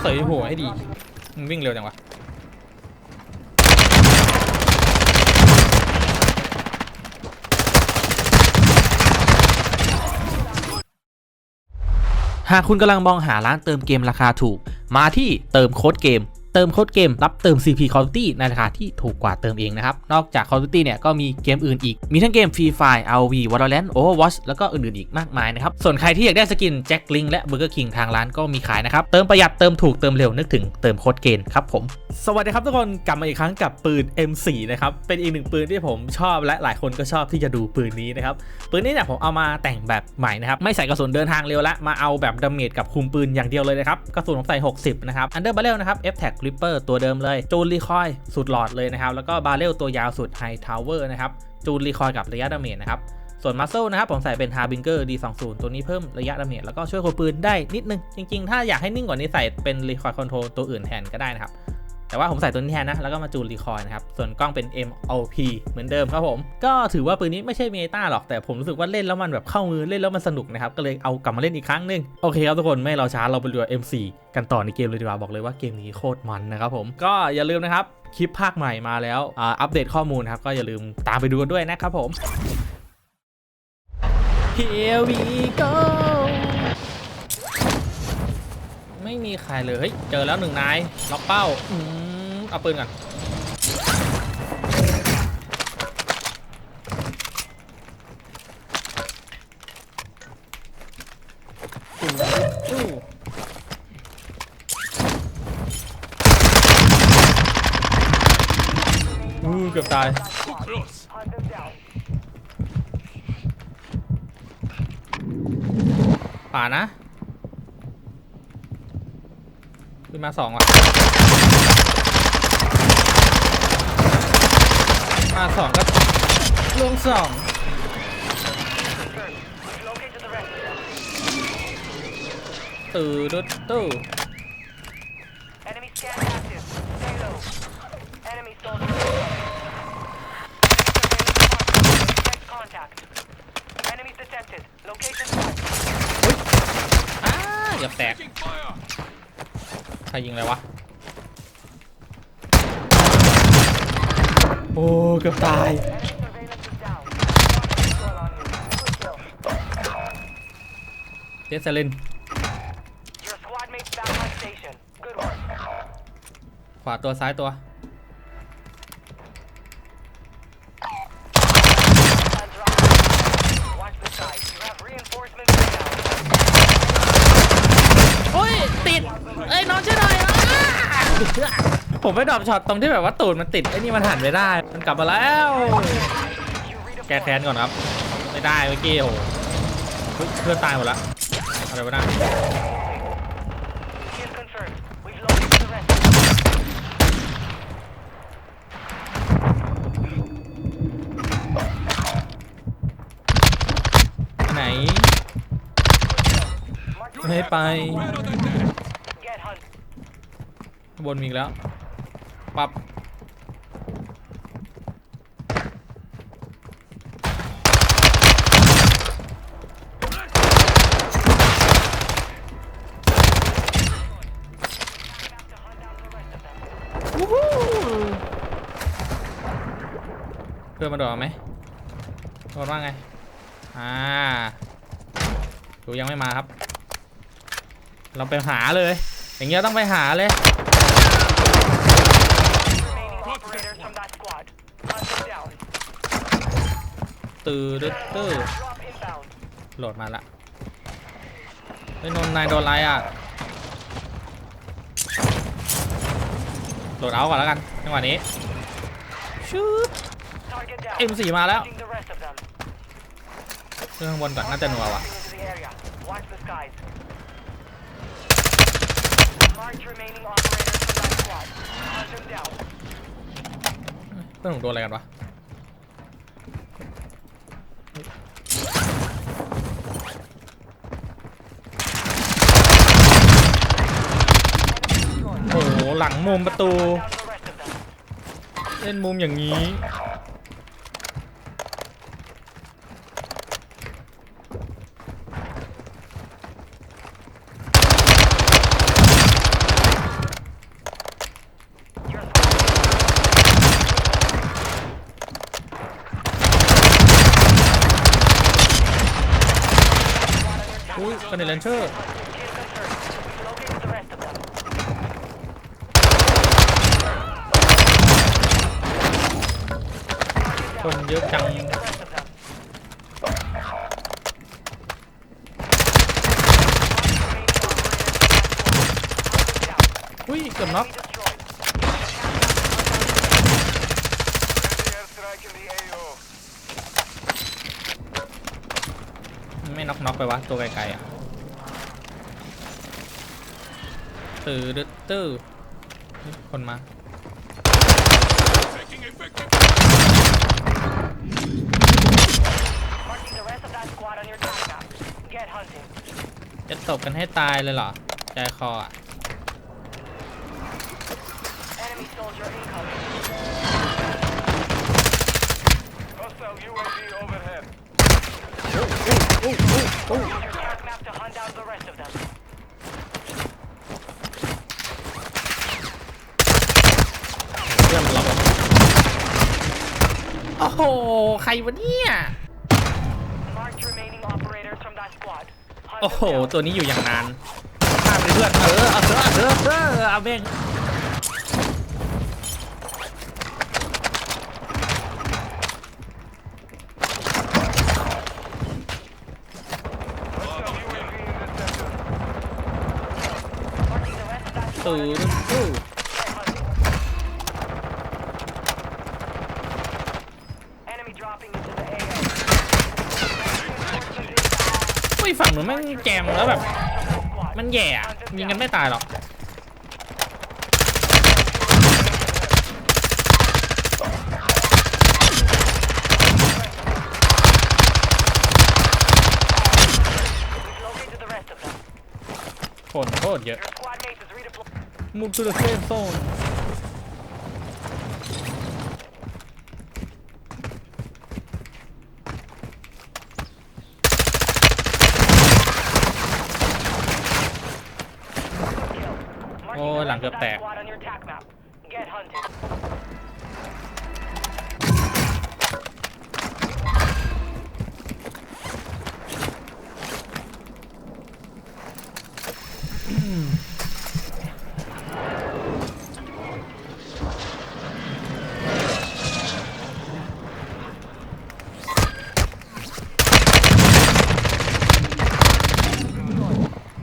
เสยหัวให้ดีมึงวิ่งเร็วจังวะหากคุณกำลังมองหาร้านเติมเกมราคาถูก มาที่เติมโค้ดเกม เติมโค้ดเกมรับเติม CP Call of Duty ในราคาที่ถูกกว่าเติมเองนะครับ นอกจาก Call of Duty เนี่ยก็มีเกมอื่นอีก มีทั้งเกม Free Fire ROV Valorant Overwatch แล้วก็อื่นๆอีกมากมายนะครับ ส่วนใครที่อยากได้สกินแจ็คลิงและ Burger King ทางร้านก็มีขายนะครับ เติมประหยัดเติมถูกเติมเร็วนึกถึงเติมโค้ดเกมครับผม สวัสดีครับทุกคนกลับมาอีกครั้งกับปืน M4 นะครับ เป็นอีกหนึ่งปืนที่ผมชอบและหลายคนก็ชอบที่จะดูปืนนี้นะครับ ปืนนี้เนี่ยผมเอามาแต่งแบบใหม่นะครับ ไม่ใส่กระสุนเดินทางเร็วละ มาเอาแบบดาเมจกับคุมปืนอย่างเดียวเลยนะครับ กระสุนผมใส่ 60 นะครับอันเดอร์บากริปเปอร์ตัวเดิมเลย จูนรีคอยสุดหลอดเลยนะครับ แล้วก็บาเรลตัวยาวสุดไฮทาวเวอร์นะครับ จูนรีคอยกับระยะดาเมจนะครับส่วนมัสเซลนะครับผมใส่เป็นทาวบิงเกอร์ดีสองศูนย์ตัวนี้เพิ่มระยะดาเมจแล้วก็ช่วยควบปืนได้นิดนึง จริงๆ ถ้าอยากให้นิ่งกว่านี้ใส่เป็นรีคอยคอนโทรลตัวอื่นแทนก็ได้นะครับ แต่ว่าผมใส่ตัวนี้แทนนะ แล้วก็มาจูนรีคอยนะครับ ส่วนกล้องเป็น MOP เหมือนเดิมครับผม ก็ถือว่าปืนนี้ไม่ใช่เมตาหรอก แต่ผมรู้สึกว่าเล่นแล้วมันแบบเข้ามือเล่นแล้วมันสนุกนะครับ ก็เลยเอากลับมาเล่นอีกครั้งหนึ่งโอเคครับทุกคนไม่รอช้าเราไปดู M4 กันต่อในเกมเลยดีกว่าบอกเลยว่าเกมนี้โคตรมันนะครับผม ก็อย่าลืมนะครับคลิปภาคใหม่มาแล้วอ่าอัปเดตข้อมูลครับก็อย่าลืมตามไปดูกันด้วยนะครับผม Here we go ไม่มีใครเลยเฮ้ยเจอแล้วหนึ่งนายล็อกเป้าอืมเอาปืนก่อนอู้อู้เกือบตาย ป่านะ ขึ้นมาสองว่ะมาสองก็ลงสองตื่นตุ๊ดตู้ Enemy scan active. Stay low. Enemy soldier. Detect contact. Enemies detected. Location marked. อ้าอย่าแตก ใครยิงอะไรวะ โอ้เกือบตาย Enemy surveillance is down. Control on you. Good kill. เดซลิน Your squad mates back on station. Good work. ขวาตัวซ้ายตัว Sun drop. Watch the skies. You have reinforcements inbound. โอ้ยติดเอ้ยน้องช่วยหน่อยอ้าผมไปดรอปช็อตตรงที่แบบว่าตูดมันติดไอ้นี่มันหันไม่ได้ มันกลับมาแล้ว แกแค้นก่อนครับ ไม่ได้เมื่อกี้โอ้โหเฮ้ยเพื่อนตายหมดละอะไรวะน่ะ Kill confirmed. We've located the rest of them. ไหน Mark ไปบนมีอีกแล้ว ปับเพื่อนมาโดดไหมโดดว่าไง อ่าดูยังไม่มาครับ เราไปหาเลย อย่างเงี้ยต้องไปหาเลยตื่นตื้อ Drop โหลดมาละเฮ้ยนนนายโดนไรอะ โหลดเอาก่อนแล้วกันจังหวะนี้ชูเอ็มสี่มาแล้วเรื่องข้างบนก่อนน่าจะหนัวว่ะ March remaining operators from that squad. Hunt them down. เพื่อนผมโดนอะไรกันวะโอ้โหหลังมุมประตู Down the rest of them. เล่นมุมอย่างนี้ กันในเลนเชอร์ คนเยอะจัง อุ้ยเกือบน็อกไม่น็อกน็อกไปวะ ตัวไกลๆอะ ตือดึตื้อคนมาจะตบกันให้ตายเลยเหรอ ใจคออะโอ้โอ้โอ้โอ้ attack map to hunt down the rest of them. เพื่อนมันล็อก โอ้โห ใครวะเนี่ย Mark remaining operators from that squad. Hunt โอ้ them โห down. ตัวนี้อยู่อย่างนานข้ามไปเพื่อนเออ เอาเถอะเอาเถอะเออเอาเบ้ง Hostile UAV in the sector. Marking the rest of that squad ตื้ on อ your ดึ๊ดตื้อ Get hunting. Enemy dropping into the AO. Reinforcements inbound. อุ้ยฝั่งหนูแม่งแจมแล้วแบบ From that squad. มันแย่อะยิงกันไม่ตายหรอก We've located the rest of them. คนโคตรเยอะ Your squad mates is redeployed. Move to the safe zone โอ้ หลังเกือบแตก Squad on your attack map. Get hunted.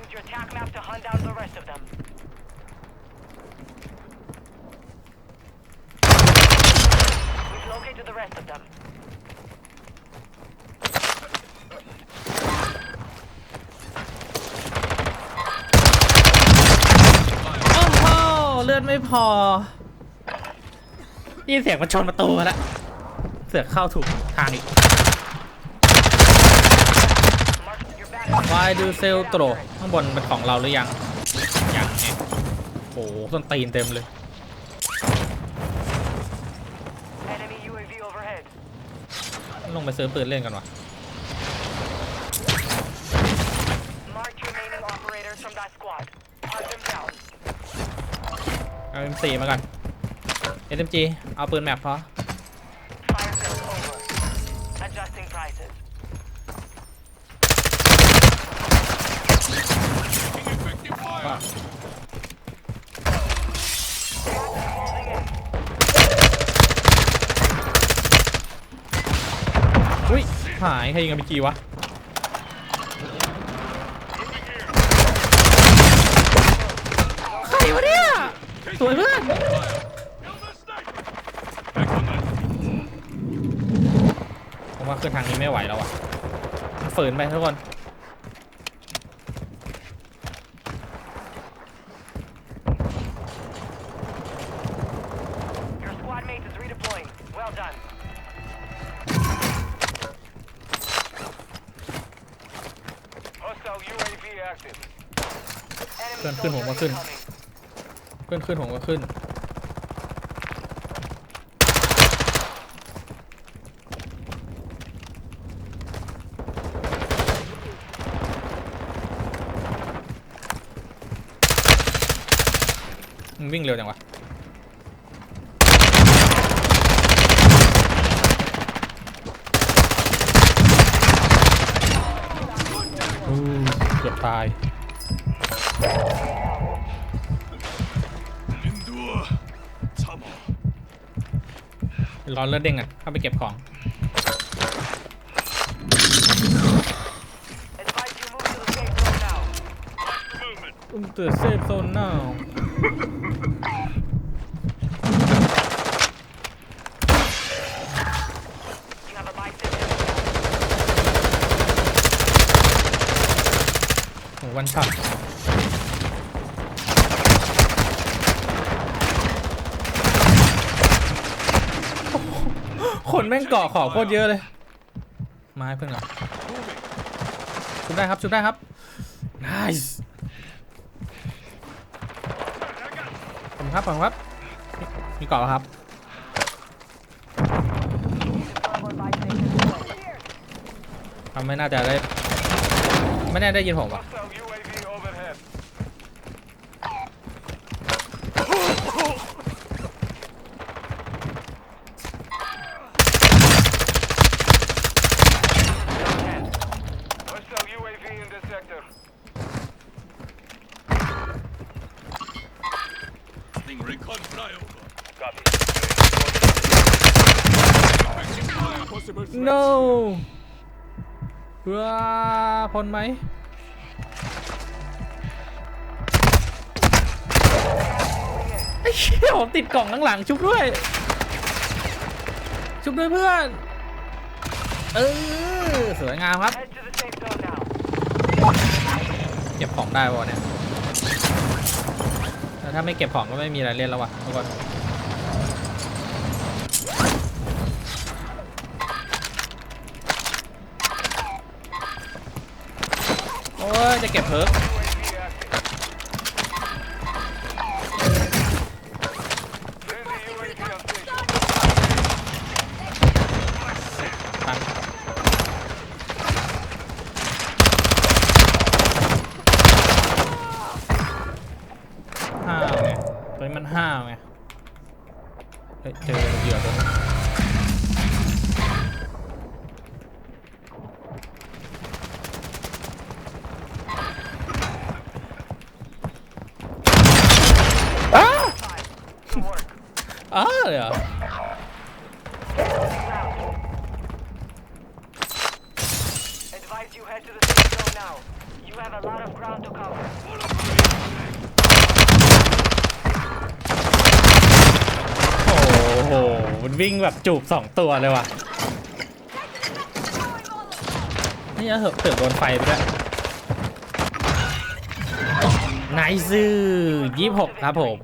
Use your attack map to hunt down the rest of them. We've located the rest of them. โอ้โห เลือดไม่พอได้ยินเสียงมันชนประตูมาแล้วเสือกเข้าถูกทางอีก Mark your back. วายดูเซลโตรข้างบนเป็นของเราหรือยัง ยังไงโอ้โหต้นตีนเต็มเลย Enemy UAV overhead. ลงไปซื้อปืนเล่นกันวะ เอา M4 มาก่อน SMG เอาปืนแมปพอ Fire หัวหุยหายใครยิงกันไปกี่วะ ใครวะเนี่ย สวยเพื่อน Kill the sniper. Back on that. ผมว่าขึ้นทางนี้ไม่ไหวแล้วอะมันฝืนไปทุกคน Your squad mate is redeploying. Well done. Hostile UAV active. Enemy ขึ้นขึ้นผมว่าขึ้น soldier incoming. ขึ้นขึ้นผมก็ขึ้น มึงวิ่งเร็วจังวะ Good อบตาย รอเลือดเด้งอะเข้าไปเก็บของอุ้มเตือร์เซฟโซนน่าเฮ้วันช็อต คนแม่งเกาะขอบโคตรเยอะเลยมาให้เพื่อนก่อนชุบได้ครับชุบได้ครับ nice ผมครับผมครับ มีเกาะแล้วครับทำไม่น่าจะได้ ไม่น่าได้ยินผมอะ ว้าพ้นไหมไอ้เหี้ยผมติดกล่องข้างหลังชุบด้วย ชุบด้วยเพื่อน เออ สวยงามครับ เก็บของได้วะเนี่ยแต่ถ้าไม่เก็บของก็ไม่มีอะไรเล่นแล้ววะทุกคนโอ้ย จะเก็บเพิร์กพังห้าวไงตัวนี้มันห้าวไง เฮ้ย เจอเหยื่อตัวนึงอ้า Good work. อ้า เลยเหรอ Advise you head to the safe zone now. You have a lot of ground to cover. โอ้โหมันวิ่งแบบจูบสองตัวเลยว่ะ นี่เหอะเติบโดนไฟไปด้วยไนซ์ยี่หกครับผม